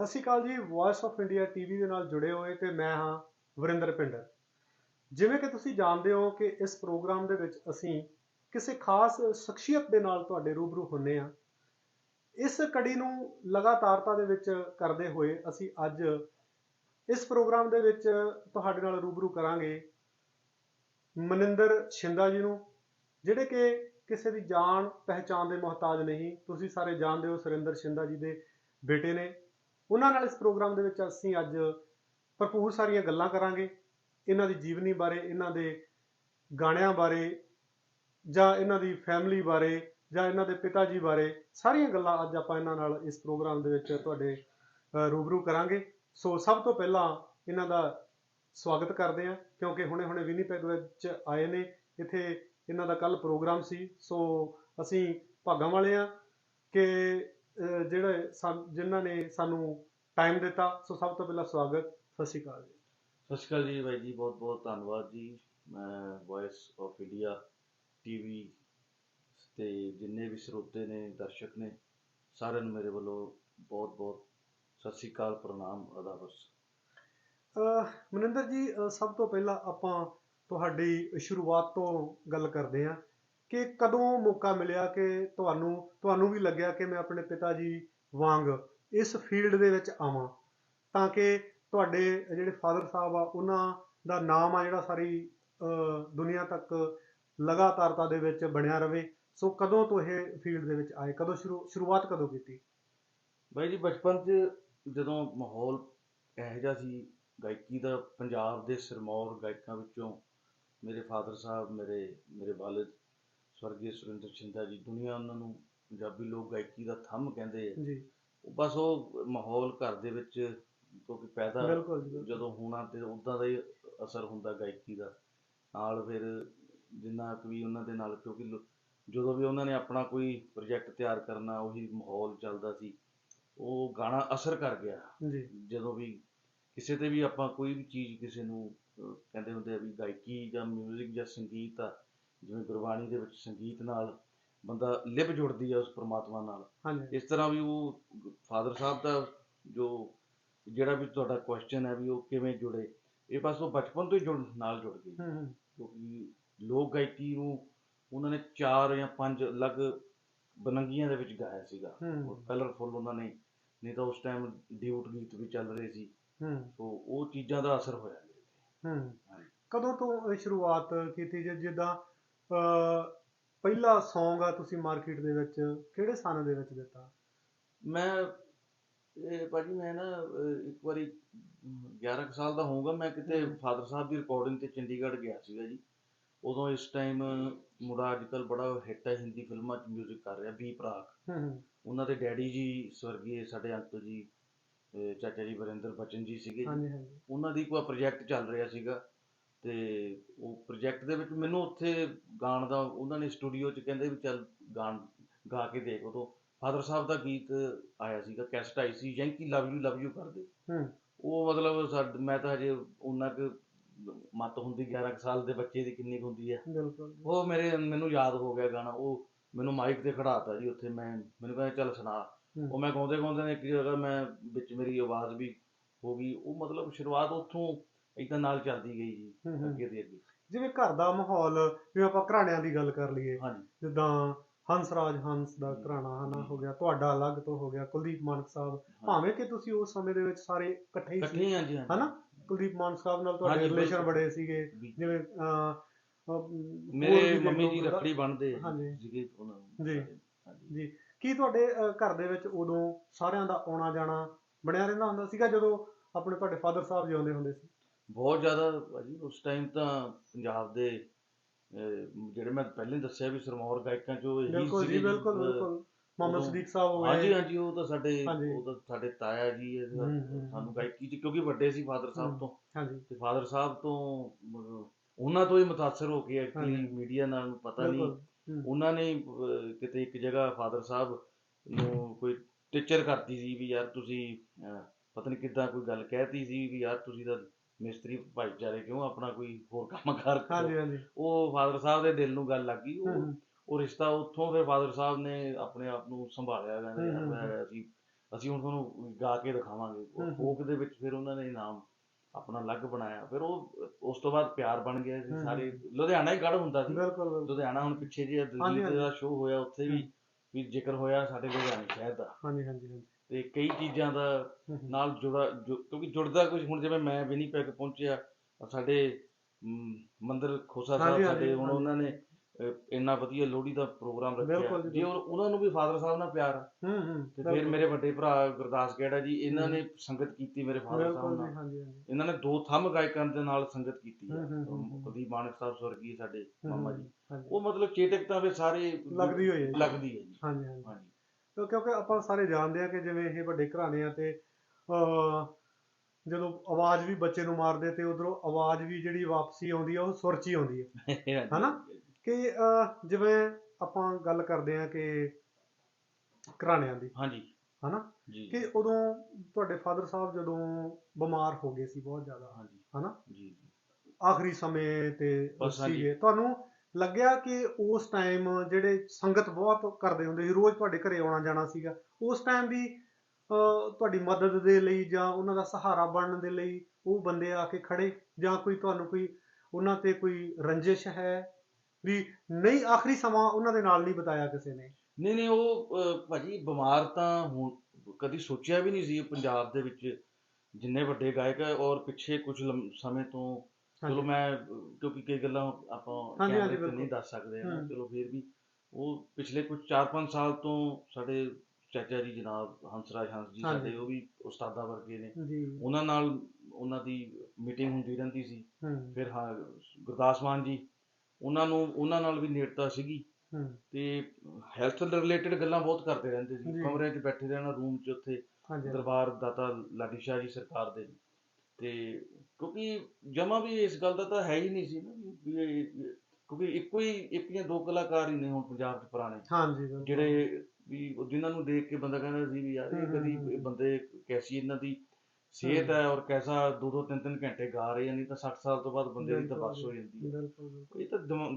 ਸਤਿ ਸ਼੍ਰੀ ਅਕਾਲ ਜੀ voice of India TV ਦੇ ਨਾਲ ਜੁੜੇ ਹੋਏ ਤੇ ਮੈਂ ਹਾਂ ਵਰਿੰਦਰ ਪਿੰਡਰ। ਜਿਵੇਂ ਕਿ ਤੁਸੀਂ ਜਾਣਦੇ ਹੋ ਕਿ ਇਸ ਪ੍ਰੋਗਰਾਮ ਦੇ ਵਿੱਚ ਅਸੀਂ ਕਿਸੇ ਖਾਸ ਸ਼ਖਸੀਅਤ ਦੇ ਨਾਲ ਤੁਹਾਡੇ ਰੂਬਰੂ ਹੁੰਨੇ ਆ ਇਸ ਕੜੀ ਨੂੰ ਲਗਾਤਾਰਤਾ ਦੇ ਵਿੱਚ ਕਰਦੇ ਹੋਏ ਅਸੀਂ ਅੱਜ ਇਸ ਪ੍ਰੋਗਰਾਮ ਦੇ ਵਿੱਚ ਤੁਹਾਡੇ ਨਾਲ ਰੂਬਰੂ ਕਰਾਂਗੇ ਮਨਿੰਦਰ ਸ਼ਿੰਦਾ ਜੀ ਨੂੰ, ਜਿਹੜੇ ਕਿ ਕਿਸੇ ਦੀ ਜਾਣ ਪਹਿਚਾਣ ਦੇ ਮੁਹਤਾਜ ਨਹੀਂ। ਤੁਸੀਂ ਸਾਰੇ ਜਾਣਦੇ ਹੋ ਸੁਰਿੰਦਰ ਸ਼ਿੰਦਾ ਜੀ ਦੇ ਬੇਟੇ ਨੇ। ਉਹਨਾਂ ਨਾਲ ਇਸ ਪ੍ਰੋਗਰਾਮ ਦੇ ਵਿੱਚ ਅਸੀਂ ਅੱਜ ਭਰਪੂਰ ਸਾਰੀਆਂ ਗੱਲਾਂ ਕਰਾਂਗੇ, ਇਹਨਾਂ ਦੀ ਜੀਵਨੀ ਬਾਰੇ, ਇਹਨਾਂ ਦੇ ਗਾਣਿਆਂ ਬਾਰੇ, ਜਾਂ ਇਹਨਾਂ ਦੀ ਫੈਮਿਲੀ ਬਾਰੇ, ਜਾਂ ਇਹਨਾਂ ਦੇ ਪਿਤਾ ਜੀ ਬਾਰੇ, ਸਾਰੀਆਂ ਗੱਲਾਂ ਅੱਜ ਆਪਾਂ ਇਹਨਾਂ ਨਾਲ ਇਸ ਪ੍ਰੋਗਰਾਮ ਦੇ ਵਿੱਚ ਤੁਹਾਡੇ ਰੂਬਰੂ ਕਰਾਂਗੇ। ਸੋ ਸਭ ਤੋਂ ਪਹਿਲਾਂ ਇਹਨਾਂ ਦਾ ਸਵਾਗਤ ਕਰਦੇ ਹਾਂ, ਕਿਉਂਕਿ ਹੁਣੇ-ਹੁਣੇ ਵਿਨੀਪੈਗ ਵਿੱਚ ਆਏ ਨੇ। ਇੱਥੇ ਇਹਨਾਂ ਦਾ ਕੱਲ ਪ੍ਰੋਗਰਾਮ ਸੀ। ਸੋ ਅਸੀਂ ਭਾਗਾਂ ਵਾਲੇ ਆ ਕਿ ਜਿਹੜੇ ਜਿਨ੍ਹਾਂ ਨੇ ਸਾਨੂੰ ਟਾਈਮ ਦਿੱਤਾ ਸੋ ਸਭ ਤੋਂ ਪਹਿਲਾਂ ਸਵਾਗਤ ਸਤਿ ਸ਼੍ਰੀ ਅਕਾਲ ਜੀ। ਸਤਿ ਸ਼੍ਰੀ ਅਕਾਲ ਜੀ ਬਾਈ ਜੀ ਬਹੁਤ ਬਹੁਤ ਧੰਨਵਾਦ ਜੀ। ਮੈਂ ਵੌਇਸ ਆਫ ਇੰਡੀਆ ਟੀਵੀ ਤੇ ਜਿੰਨੇ ਵੀ ਸਰੋਤੇ ਨੇ ਦਰਸ਼ਕ ਨੇ ਸਾਰਿਆਂ ਨੂੰ ਮੇਰੇ ਵੱਲੋਂ ਬਹੁਤ ਬਹੁਤ ਸਤਿ ਸ਼੍ਰੀ ਅਕਾਲ ਪ੍ਰਣਾਮ ਅਦਾਬਸ ਅਹ, ਮਨਿੰਦਰ ਜੀ ਸਭ ਤੋਂ ਪਹਿਲਾਂ ਆਪਾਂ ਤੁਹਾਡੀ ਸ਼ੁਰੂਆਤ ਤੋਂ ਗੱਲ ਕਰਦੇ ਹਾਂ। ਕਿ ਕਦੋਂ ਮੌਕਾ ਮਿਲਿਆ ਕਿ ਤੁਹਾਨੂੰ ਤੁਹਾਨੂੰ ਵੀ ਲੱਗਿਆ ਕਿ ਮੈਂ ਆਪਣੇ ਪਿਤਾ ਜੀ ਵਾਂਗ ਇਸ ਫੀਲਡ ਦੇ ਵਿੱਚ ਆਵਾਂ? ਤਾਂ ਕਿ ਤੁਹਾਡੇ ਜਿਹੜੇ ਫਾਦਰ ਸਾਹਿਬ ਆ, ਉਹਨਾਂ ਦਾ ਨਾਮ ਆ ਜਿਹੜਾ ਸਾਰੀ ਦੁਨੀਆ ਤੱਕ ਲਗਾਤਾਰਤਾ ਦੇ ਵਿੱਚ ਬਣਿਆ ਰਵੇ ਸੋ ਕਦੋਂ ਤੋਂ ਇਹ ਫੀਲਡ ਦੇ ਵਿੱਚ ਆਏ? ਕਦੋਂ ਸ਼ੁਰੂ, ਸ਼ੁਰੂਆਤ ਕਦੋਂ ਕੀਤੀ? ਬਾਈ ਜੀ, ਬਚਪਨ 'ਚ ਜਦੋਂ ਮਾਹੌਲ ਇਹੋ ਜਿਹਾ ਸੀ, ਗਾਇਕੀ ਦਾ ਪੰਜਾਬ ਦੇ ਸਿਰਮੌਰ ਗਾਇਕਾਂ ਵਿੱਚੋਂ ਮੇਰੇ ਫਾਦਰ ਸਾਹਿਬ, ਮੇਰੇ ਮੇਰੇ ਵਾਲਿਦ ਸਵਰਗੀ ਸੁਰਿੰਦਰ ਸ਼ਿੰਦਾ ਜੀ ਦੁਨੀਆ ਉਹਨਾਂ ਨੂੰ ਪੰਜਾਬੀ ਲੋਕ ਗਾਇਕੀ ਦਾ ਥੰਮ ਕਹਿੰਦੇ ਆ। ਜੀ। ਉਹ ਬਸ ਉਹ ਮਾਹੌਲ ਘਰ ਦੇ ਵਿੱਚ ਕਿਉਂਕਿ ਪੈਦਾ। ਜਦੋਂ ਹੋਣਾ ਤੇ ਉਦਾਂ ਦਾ ਹੀ ਅਸਰ ਹੁੰਦਾ ਗਾਇਕੀ ਦਾ। ਨਾਲ ਫਿਰ ਜਿੰਨਾ ਕੁ ਵੀ ਉਹਨਾਂ ਦੇ ਨਾਲ ਕਿਉਂਕਿ ਜਦੋਂ ਵੀ ਉਹਨਾਂ ਨੇ ਆਪਣਾ ਕੋਈ ਪ੍ਰੋਜੈਕਟ ਤਿਆਰ ਕਰਨਾ ਉਹੀ ਮਾਹੌਲ ਚੱਲਦਾ ਸੀ। ਉਹ ਗਾਣਾ ਅਸਰ ਕਰ ਗਿਆ। ਜੀ। ਜਦੋਂ ਵੀ ਕਿਸੇ ਤੇ ਵੀ ਆਪਾਂ ਕੋਈ ਵੀ ਚੀਜ਼ ਕਿਸੇ ਨੂੰ ਕਹਿੰਦੇ ਹੁੰਦੇ ਆ ਵੀ ਗਾਇਕੀ ਜਾਂ 뮤직 ਜਾਂ ਸੰਗੀਤ ਆ ਜਿਵੇਂ ਗੁਰਬਾਣੀ ਦੇ ਵਿੱਚ ਸੰਗੀਤ ਨਾਲ ਬੰਦਾ ਲਿਪ ਜੁੜਦੀ ਆ ਉਸ ਪ੍ਰਮਾਤਮਾ ਨਾਲ। ਇਸ ਤਰ੍ਹਾਂ ਵੀ ਉਹ ਫਾਦਰ ਸਾਹਿਬ ਦਾ ਜੋ ਜਿਹੜਾ ਵੀ ਤੁਹਾਡਾ ਕੁਐਸਚਨ ਹੈ ਵੀ ਉਹ ਕਿਵੇਂ ਜੁੜੇ ਇਹ ਬਸ ਉਹ ਬਚਪਨ ਤੋਂ ਹੀ ਜੁੜ ਨਾਲ ਜੁੜ ਹੂੰ ਹੂੰ। ਕਿਉਂਕਿ ਲੋਕ ਗਾਇਕੀ ਨੂੰ ਉਹਨਾਂ ਨੇ ਚਾਰ ਜਾਂ ਪੰਜ ਅਲੱਗ ਬਨੰਗੀਆਂ ਦੇ ਵਿੱਚ ਗਾਇਆ ਸੀਗਾ। ਹੂੰ। ਕਲਰਫੁਲ ਉਹਨਾਂ ਨੇ ਨਹੀਂ ਤਾਂ ਉਸ ਟਾਈਮ ਡਿਊਟ ਗੀਤ ਵੀ ਚੱਲ ਰਹੇ ਸੀ। ਹੂੰ। ਸੋ ਉਹ ਚੀਜ਼ਾਂ ਦਾ ਅਸਰ ਹੋਇਆ। ਮੇਰੇ ਤੇ ਹੂੰ। ਕਦੋਂ ਤੋਂ ਸ਼ੁਰੂਆਤ ਕੀਤੀ? ਜਿੱਦਾਂ ਪਹਿਲਾ Song ਆ ਤੁਸੀਂ ਮਾਰਕੀਟ ਦੇ ਵਿੱਚ ਕਿਹੜੇ ਸਾਲ ਦੇ ਵਿੱਚ ਦਿੱਤਾ? ਮੈਂ ਇਹ ਭਾਜੀ ਮੈਂ ਨਾ ਅਹ, ਇੱਕ ਵਾਰੀ ਅਮ, 11 ਕੁ ਸਾਲ ਦਾ ਹੋਊਗਾ ਮੈਂ ਕਿਤੇ। ਫਾਦਰ ਸਾਹਿਬ ਦੀ ਰਿਕਾਰਡਿੰਗ ਤੇ ਚੰਡੀਗੜ੍ਹ ਗਿਆ ਸੀਗਾ ਜੀ। ਉਦੋਂ ਇਸ ਟਾਈਮ ਮੁੰਡਾ ਅੱਜਕੱਲ ਬੜਾ ਹਿੱਟ ਹੈ ਹਿੰਦੀ ਫਿਲਮਾਂ 'ਚ 뮤직 ਕਰ ਰਿਹਾ ਬੀ ਪ੍ਰਾਕ ਹੂੰ ਹੂੰ। ਉਹਨਾਂ ਦੇ ਡੈਡੀ ਜੀ ਸਵਰਗੀ ਸਾਡੇ ਅੰਕਲ ਜੀ ਅਹ, ਚਾਚਾ ਜੀ ਵਰਿੰਦਰ ਬਚਨ ਜੀ ਸੀਗੇ ਜੀ। ਹਾਂਜੀ ਹਾਂਜੀ। ਉਹਨਾਂ ਦੀ ਕੋਈ ਪ੍ਰੋਜੈਕਟ ਚੱਲ ਰਿਹਾ ਸੀਗਾ। ਤੇ ਉਹ ਪ੍ਰੋਜੈਕਟ ਦੇ ਵਿੱਚ ਮੈਨੂੰ ਉੱਥੇ ਗਾਣ ਦਾ ਉਹਨਾਂ ਨੇ ਸਟੂਡੀਓ 'ਚ ਕਹਿੰਦੇ ਵੀ ਚੱਲ ਗਾਣ ਗਾ ਕੇ ਦੇਖ ਉਦੋਂ। ਫਾਦਰ ਸਾਹਿਬ ਦਾ ਗੀਤ ਆਇਆ ਸੀਗਾ ਕੈਸਟ ਆਈ ਸੀ Yankee love you love you ਕਰਦੇ। ਹੂੰ। ਉਹ ਮਤਲਬ ਸਾਡ ਮੈਂ ਤਾਂ ਹਜੇ ਉਹਨਾਂ ਕੁ ਮਤ ਹੁੰਦੀ 11 ਕੁ ਸਾਲ ਦੇ ਬੱਚੇ ਦੀ ਕਿੰਨੀ ਕੁ ਹੁੰਦੀ ਹੈ ਬਿਲਕੁਲ ਉਹ ਮੇਰੇ ਮੈਨੂੰ ਯਾਦ ਹੋ ਗਿਆ ਗਾਣਾ ਉਹ ਮੈਨੂੰ ਮਾਈਕ ਤੇ ਖੜਾਤਾ ਜੀ ਉੱਥੇ ਮੈਂ ਮੈਨੂੰ ਕਹਿੰਦਾ ਚੱਲ ਸੁਣਾ। ਉਹ ਮੈਂ ਗਾਉਂਦੇ ਗਾਉਂਦੇ ਨੇ ਇੱਕ ਜਗ੍ਹਾ ਮੈਂ ਵਿੱਚ ਮੇਰੀ ਆਵਾਜ਼ ਵੀ ਹੋ ਗਈ। ਉਹ ਮਤਲਬ ਸ਼ੁਰੂਆਤ ਉੱਥੋਂ ਏਦਾਂ ਨਾਲ ਚੱਲਦੀ ਗਈ ਜੀ ਹੂੰ ਹੂੰ। ਅੱਗੇ ਦੀ ਅੱਗੇ। ਜਿਵੇਂ ਘਰ ਦਾ ਮਾਹੌਲ ਜਿਵੇਂ ਆਪਾਂ ਘਰਾਣਿਆਂ ਦੀ ਗੱਲ ਕਰ ਲਈਏ ਹਾਂਜੀ। ਜਿੱਦਾਂ ਹੰਸਰਾਜ ਹੰਸ ਦਾ ਘਰਾਣਾ ਹਨਾ ਹੋ ਗਿਆ ਤੁਹਾਡਾ ਅਲੱਗ ਤੋਂ ਹੋ ਗਿਆ ਕੁਲਦੀਪ ਮਾਨਕ ਸਾਹਿਬ। ਭਾਵੇਂ ਕਿ ਤੁਸੀਂ ਉਸ ਸਮੇਂ ਦੇ ਵਿੱਚ ਸਾਰੇ ਇਕੱਠੇ ਹੀ ਸੀ ਇਕੱਠੇ ਹਾਂ ਜੀ ਹਾਂਜੀ। ਹਨਾ ਕੁਲਦੀਪ ਮਾਨਕ ਸਾਹਿਬ ਨਾਲ ਤੁਹਾਡੇ ਹਾਂਜੀ, ਰਿਲੇਸ਼ਨ ਬਿਲਕੁਲ। ਬੜੇ ਸੀਗੇ ਵੀ ਜਿਵੇਂ ਅਹ, ਅਹ, ਹੋਰ ਮੇਰੇ ਮੰਮੀ ਜੀ ਲੋਕ- ਰੱਖੜੀ ਬੰਨਦੇ ਹਾਂਜੀ। ਸੀਗੇ ਉਹਨਾਂ ਨੂੰ। ਜੀ। ਹਾਂਜੀ। ਜੀ। ਕੀ ਤੁਹਾਡੇ ਅਹ, ਘਰ ਦੇ ਵਿੱਚ ਉਦੋਂ ਸਾਰਿਆਂ ਦਾ ਆਉਣਾ ਜਾਣਾ ਬਣਿਆ ਰਹਿੰਦਾ ਹੁੰਦਾ ਸੀਗਾ ਜਦੋਂ ਆਪਣੇ ਤੁਹਾਡੇ ਫਾਦਰ ਸਾਹਿਬ ਜਿਉਂਦੇ ਹੁੰਦੇ ਸੀ? ਬਹੁਤ ਜ਼ਿਆਦਾ ਭਾਜੀ ਉਸ ਟਾਈਮ ਤਾਂ ਪੰਜਾਬ ਦੇ ਜਿਹੜੇ ਮੈਂ ਪਹਿਲਾਂ ਦੱਸਿਆ ਵੀ ਸਰਮੌਰ ਗਾਇਕਾਂ ਚੋਂ ਇਹੀ ਬਿਲਕੁਲ ਜੀ ਬਿਲਕੁਲ ਬਿਲਕੁਲ ਮੁਹੰਮਦ ਸਦੀਕ ਸਾਹਿਬ ਹੋ ਹਾਂਜੀ ਗਏ ਹਾਂਜੀ ਉਹ ਤਾਂ ਸਾਡੇ। ਉਹ ਤਾਂ ਸਾਡੇ ਤਾਇਆ ਜੀ ਸਾਨੂੰ। ਗਾਇਕੀ ਚ ਕਿਉਂਕਿ ਵੱਡੇ ਸੀ ਫਾਦਰ ਸਾਹਿਬ। ਤੋਂ ਹਾਂਜੀ ਤੇ ਫਾਦਰ ਸਾਹਿਬ ਤੋਂ ਉਹਨਾਂ ਤੋਂ ਹੀ ਮੁਤਾਸਰ ਹੋ ਕੇ ਐਕਚੁਅਲੀ। ਮੀਡੀਆ ਨਾਲ ਪਤਾ ਨਹੀਂ। ਉਹਨਾਂ ਨੇ ਕਿਤੇ ਇੱਕ ਜਗ੍ਹਾ ਫਾਦਰ ਸਾਹਿਬ ਨੂੰ ਕੋਈ ਟੀਚਰ ਕਰਤੀ ਸੀ ਵੀ ਯਾਰ ਤੁਸੀਂ ਪਤਾ ਨਹੀਂ ਕਿੱਦਾਂ ਕੋਈ ਗੱਲ ਕਹਿਤੀ ਸੀ ਵੀ ਯਾਰ ਤੁਸੀਂ ਤਾਂ ਮਿਸਤਰੀ ਭਾਈਚਾਰੇ ਕਿਉਂ ਆਪਣਾ ਕੋਈ ਹੋਰ ਕੰਮ ਕਰ ਹਾਂਜੀ ਹਾਂਜੀ। ਉਹ ਫਾਦਰ ਸਾਹਿਬ ਦੇ ਦਿਲ ਨੂੰ ਗੱਲ ਲੱਗ ਗਈ। ਉਹ ਰਿਸ਼ਤਾ ਉੱਥੋਂ ਫਿਰ ਫਾਦਰ ਸਾਹਿਬ ਨੇ ਆਪਣੇ ਆਪ ਨੂੰ ਸੰਭਾਲਿਆ ਕਹਿੰਦੇ ਹੂੰ, ਹੂੰ, ਯਾਰ ਮੈਂ ਅਸੀਂ ਅਸੀਂ ਹੁਣ ਤੁਹਾਨੂੰ ਗਾ ਕੇ ਦਿਖਾਵਾਂਗੇ। ਉਹ। ਫੋਕ ਦੇ ਵਿੱਚ ਫਿਰ ਉਹਨਾਂ ਨੇ ਇਨਾਮ ਆਪਣਾ ਅਲੱਗ ਬਣਾਇਆ। ਫਿਰ ਉਹ ਉਸ ਤੋਂ ਬਾਅਦ ਪਿਆਰ ਬਣ ਗਿਆ। ਹੂੰ, ਸਾਰੇ ਲੁਧਿਆਣਾ ਹੀ ਗੜ ਹੁੰਦਾ ਸੀ। ਬਿਲਕੁਲ ਬਿਲਕੁਲ। ਲੁਧਿਆਣਾ ਹੁਣ ਪਿੱਛੇ ਜੇ ਹਾਂਜੀ, ਦਲਜੀਤ ਹਾਂਜੀ। ਦਾ ਸ਼ੋਅ ਹੋਇਆ ਉੱਥੇ ਵੀ ਵੀ ਜ਼ਿਕਰ ਹੋਇਆ ਸਾਡੇ ਲੁਧਿਆਣੇ ਸ਼ਹਿਰ ਦਾ ਹਾਂਜੀ ਹਾਂਜੀ ਹਾਂਜੀ ਤੇ ਕਈ ਚੀਜ਼ਾਂ ਦਾ। ਨਾਲ ਜੁੜਾ ਜੁ- ਕਿਉਂਕਿ ਜੁੜਦਾ ਕੁਝ ਹੁਣ ਜਿਵੇਂ ਮੈਂ ਵਿਨੀਪੈਗ ਪਹੁੰਚਿਆ ਸਾਡੇ ਮੰਦਿਰ ਖੋਸਾ ਹਾਂਜੀ, ਸਾਹਿਬ ਹਾਂਜੀ, ਸਾਡੇ ਹੁਣ ਹਾਂਜੀ। ਉਹਨਾਂ ਨੇ ਇੰਨਾ ਵਧੀਆ ਲੋਹੜੀ ਦਾ ਪ੍ਰੋਗਰਾਮ ਬਿਲਕੁਲ ਰੱਖਿਆ ਜੀ, ਜੇ ਉਹ- ਉਹਨਾਂ ਨੂੰ ਵੀ ਫਾਦਰ ਸਾਹਿਬ ਨਾਲ ਪਿਆਰ ਆ ਹੂੰ ਹੂੰ ਤੇ ਫਿਰ ਮੇਰੇ ਵੱਡੇ ਭਰਾ ਗੁਰਦਾਸ ਗੇੜਾ ਜੀ ਇਹਨਾਂ ਨੇ ਸੰਗਤ ਕੀਤੀ ਮੇਰੇ ਫਾਦਰ ਸਾਹਿਬ ਬਿਲਕੁਲ ਜੀ ਨਾਲ। ਹਾਂਜੀ ਹਾਂਜੀ। ਇਹਨਾਂ ਨੇ ਦੋ ਥੰਮ ਗਾਇਕਾਂ ਦੇ ਨਾਲ ਸੰਗਤ ਕੀਤੀ ਹੈ ਹੂੰ, ਹੂੰ, ਹੂੰ, ਹੂੰ। ਕੁਲਦੀਪ ਮਾਨਕ ਸਾਹਿਬ ਸਵਰਗੀ ਸਾਡੇ ਹੂੰ, ਮਾਮਾ ਜੀ। ਹਾਂਜੀ। ਉਹ ਮਤਲਬ ਚੇਤਕ ਤਾਂ ਵੀ ਸਾਰੇ ਲੱਗਦੀ ਹੋਈ ਹੈ ਜੀ। ਲੱਗਦੀ ਹੈ ਜੀ। ਹਾਂਜੀ ਹਾਂਜੀ। ਹਾਂਜੀ। ਕਿਉਂ- ਕਿਉਂਕਿ ਆਪਾਂ ਸਾਰੇ ਜਾਣਦੇ ਆ ਕਿ ਜਿਵੇਂ ਇਹ ਵੱਡੇ ਘਰਾਣੇ ਆ ਤੇ ਅਹ, ਜਦੋਂ ਆਵਾਜ਼ ਵੀ ਬੱਚੇ ਨੂੰ ਮਾਰਦੇ ਤੇ ਉਧਰੋਂ ਆਵਾਜ਼ ਵੀ ਜਿਹੜੀ ਵਾਪਸੀ ਆਉਂਦੀ ਆ ਉਹ ਸੁਰ 'ਚ ਹੀ ਆਉਂਦੀ ਹੈ ਹਨਾ? ਕਿ ਜਿਵੇਂ ਆਪਾਂ ਗੱਲ ਕਰਦੇ ਆ ਕਿ ਘਰਾਣਿਆਂ ਦੀ ਹਾਂਜੀ। ਹਨਾ? ਕਿ ਉਦੋਂ ਤੁਹਾਡੇ ਫਾਦਰ ਸਾਹਿਬ ਜਦੋਂ ਬਿਮਾਰ ਹੋ ਗਏ ਸੀ ਬਹੁਤ ਜ਼ਿਆਦਾ ਹਾਂਜੀ। ਹਨਾ? ਜੀ। ਆਖਰੀ ਸਮੇਂ ਤੇ। ਸੀਗੇ। ਤੁਹਾਨੂੰ ਲੱਗਿਆ ਕਿ ਉਸ ਟਾਈਮ ਜਿਹੜੇ ਸੰਗਤ ਬਹੁਤ ਕਰਦੇ ਹੁੰਦੇ ਸੀ ਰੋਜ਼ ਤੁਹਾਡੇ ਘਰੇ ਆਉਣਾ ਜਾਣਾ ਸੀਗਾ ਉਸ ਟਾਈਮ ਵੀ ਤੁਹਾਡੀ ਮਦਦ ਦੇ ਲਈ ਜਾਂ ਉਹਨਾਂ ਦਾ ਸਹਾਰਾ ਬਣਨ ਦੇ ਲਈ ਉਹ ਬੰਦੇ ਆ ਕੇ ਖੜੇ ਜਾਂ ਕੋਈ ਤੁਹਾਨੂੰ ਕੋਈ ਉਹਨਾਂ ਤੇ ਕੋਈ ਰੰਜਿਸ਼ ਹੈ ਵੀ ਨਹੀਂ ਆਖਰੀ ਸਮਾਂ ਉਹਨਾਂ ਦੇ ਨਾਲ ਨਹੀਂ ਬਿਤਾਇਆ ਕਿਸੇ ਨੇ ਨਹੀਂ ਨਹੀਂ ਉਹ ਭਾਜੀ ਬਿਮਾਰ ਤਾਂ ਹੁਣ ਕਦੀ ਸੋਚਿਆ ਵੀ ਨਹੀਂ ਸੀ ਪੰਜਾਬ ਦੇ ਵਿੱਚ ਜਿੰਨੇ ਵੱਡੇ ਗਾਇਕ ਹੈ ਔਰ ਪਿੱਛੇ ਕੁਝ ਸਮੇਂ ਤੋਂ ਚਲੋ ਮੈਂ ਕਿਉਂਕਿ ਕਈ ਗੱਲਾਂ ਆਪਾਂ ਕੈਮਰੇ ਤੇ ਨਹੀਂ। ਦੱਸ ਸਕਦੇ ਹਾਂ। ਚਲੋ ਫਿਰ ਵੀ ਉਹ ਪਿਛਲੇ ਕੁਝ 4-5 ਸਾਲ ਤੋਂ ਸਾਡੇ ਚਾਚਾ ਜੀ ਜਨਾਬ ਹੰਸਰਾਜ ਹੰਸ ਜੀ। ਸਾਡੇ ਉਹ ਵੀ ਉਸਤਾਦਾਂ ਵਰਗੇ ਨੇ ਉਹਨਾਂ ਨਾਲ ਉਹਨਾਂ ਦੀ ਮੀਟਿੰਗ ਹੁੰਦੀ ਰਹਿੰਦੀ ਸੀ ਫਿਰ ਹਾਂ ਗੁਰਦਾਸ ਮਾਨ ਜੀ ਉਹਨਾਂ ਨੂੰ ਉਹਨਾਂ ਨਾਲ ਵੀ ਨੇੜਤਾ ਸੀਗੀ। ਤੇ ਹੈਲਥ ਰਿਲੇਟਡ ਗੱਲਾਂ ਬਹੁਤ ਕਰਦੇ ਰਹਿੰਦੇ ਸੀ। ਕਮਰੇ 'ਚ ਬੈਠੇ ਰਹਿਣਾ ਰੂਮ 'ਚ ਉੱਥੇ ਦਰਬਾਰ ਦਾਤਾ ਲਾਡੀ ਸ਼ਾਹ ਜੀ ਸਰਕਾਰ ਦੇ। ਤੇ ਕਿਉਂਕਿ ਜਮਾ ਵੀ ਇਸ ਗੱਲ ਦਾ ਤਾਂ ਹੈ ਹੀ ਨਹੀਂ ਸੀ ਨਾ ਵੀ ਕਿਉਂਕਿ ਇੱਕੋ ਹੀ ਇੱਕ ਜਾਂ ਦੋ ਕਲਾਕਾਰ ਹੀ ਨੇ ਹੁਣ ਪੰਜਾਬ 'ਚ ਪੁਰਾਣੇ। ਹਾਂਜੀ। ਜਿਹੜੇ ਵੀ ਜਿਨ੍ਹਾਂ ਨੂੰ ਦੇਖ ਕੇ ਬੰਦਾ ਕਹਿੰਦਾ ਸੀ ਵੀ ਯਾਰ ਇਹ ਕਦੀ ਬੰਦੇ ਕੈਸੀ ਇਹਨਾਂ ਦੀ ਸਿਹਤ ਹੈ ਔਰ ਕੈਸਾ ਦੋ ਦੋ ਤਿੰਨ ਤਿੰਨ ਘੰਟੇ ਗਾ ਰਹੇ ਨਹੀਂ ਤਾਂ 60 ਸਾਲ ਤੋਂ ਬਾਅਦ ਬੰਦੇ ਦੀ ਤਾਂ ਬਿਲਕੁਲ ਬੱਸ ਹੋ ਜਾਂਦੀ ਹੈ ਇਹ ਤਾਂ ਦਿਮਾ-